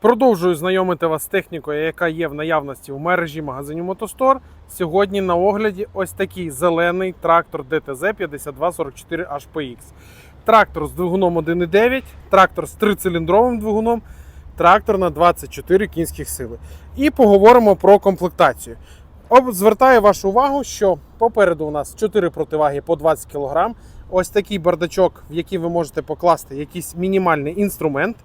Продовжую знайомити вас з технікою, яка є в наявності в мережі магазинів Мотостор. Сьогодні на огляді ось такий зелений трактор DTZ 5244 HPX. Трактор з двигуном 1.9, трактор з трициліндровим двигуном, трактор на 24 кінських сили. І поговоримо про комплектацію. Звертаю вашу увагу, що попереду у нас 4 противаги по 20 кг. Ось такий бардачок, в який ви можете покласти якийсь мінімальний інструмент.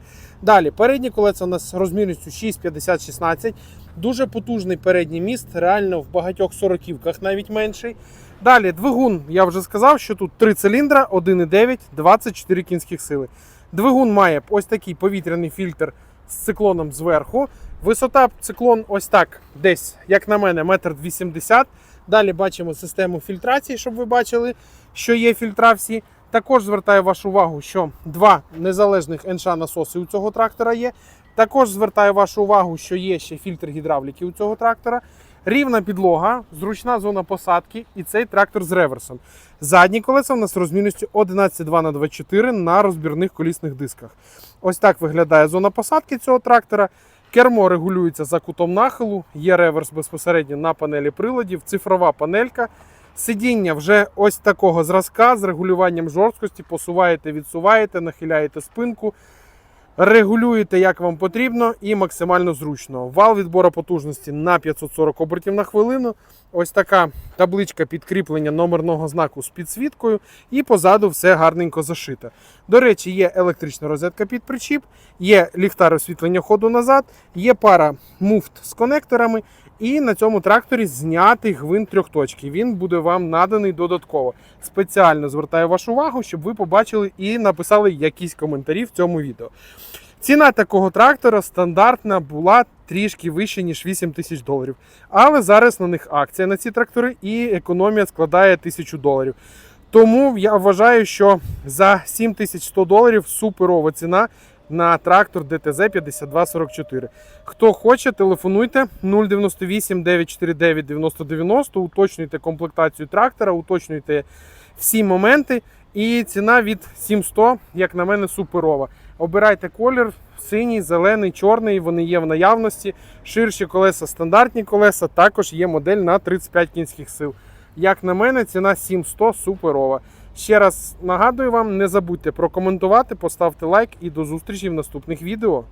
Далі, передні колеса у нас розмірністю 6,50-16. Дуже потужний передній міст, реально в багатьох сороківках навіть менший. Далі, двигун, я вже сказав, що тут 3 циліндра, 1,9, 24 кінських сили. Двигун має ось такий повітряний фільтр з циклоном зверху. Висота циклон ось так, десь, як на мене, 1,80 м. Далі бачимо систему фільтрації, щоб ви бачили, що є фільтра всі. Також звертаю вашу увагу, що два незалежних НШ насоси у цього трактора є. Також звертаю вашу увагу, що є ще фільтр гідравліки у цього трактора. Рівна підлога, зручна зона посадки і цей трактор з реверсом. Задні колеса у нас розмірністю 11,2 на 24 на розбірних колісних дисках. Ось так виглядає зона посадки цього трактора. Кермо регулюється за кутом нахилу, є реверс безпосередньо на панелі приладів, цифрова панелька. Сидіння вже ось такого зразка з регулюванням жорсткості, посуваєте, відсуваєте, нахиляєте спинку, регулюєте як вам потрібно і максимально зручно. Вал відбору потужності на 540 обертів на хвилину. Ось така табличка підкріплення номерного знаку з підсвіткою, і позаду все гарненько зашите. До речі, є електрична розетка під причіп, є ліхтар освітлення ходу назад, є пара муфт з конекторами. І на цьому тракторі знятий гвинт трьохточки. Він буде вам наданий додатково. Спеціально звертаю вашу увагу, щоб ви побачили і написали якісь коментарі в цьому відео. Ціна такого трактора стандартна була трішки вище, ніж 8 тисяч доларів. Але зараз на них акція на ці трактори і економія складає 1000 доларів. Тому я вважаю, що за 7100 доларів суперова ціна на трактор DTZ 5244. Хто хоче, телефонуйте 098 949 9090, уточнюйте комплектацію трактора, уточнюйте всі моменти. І ціна від 700, як на мене, суперова. Обирайте колір, синій, зелений, чорний, вони є в наявності. Ширші колеса, стандартні колеса, також є модель на 35 кінських сил. Як на мене, ціна 700 суперова. Ще раз нагадую вам, не забудьте прокоментувати, поставте лайк і до зустрічі в наступних відео.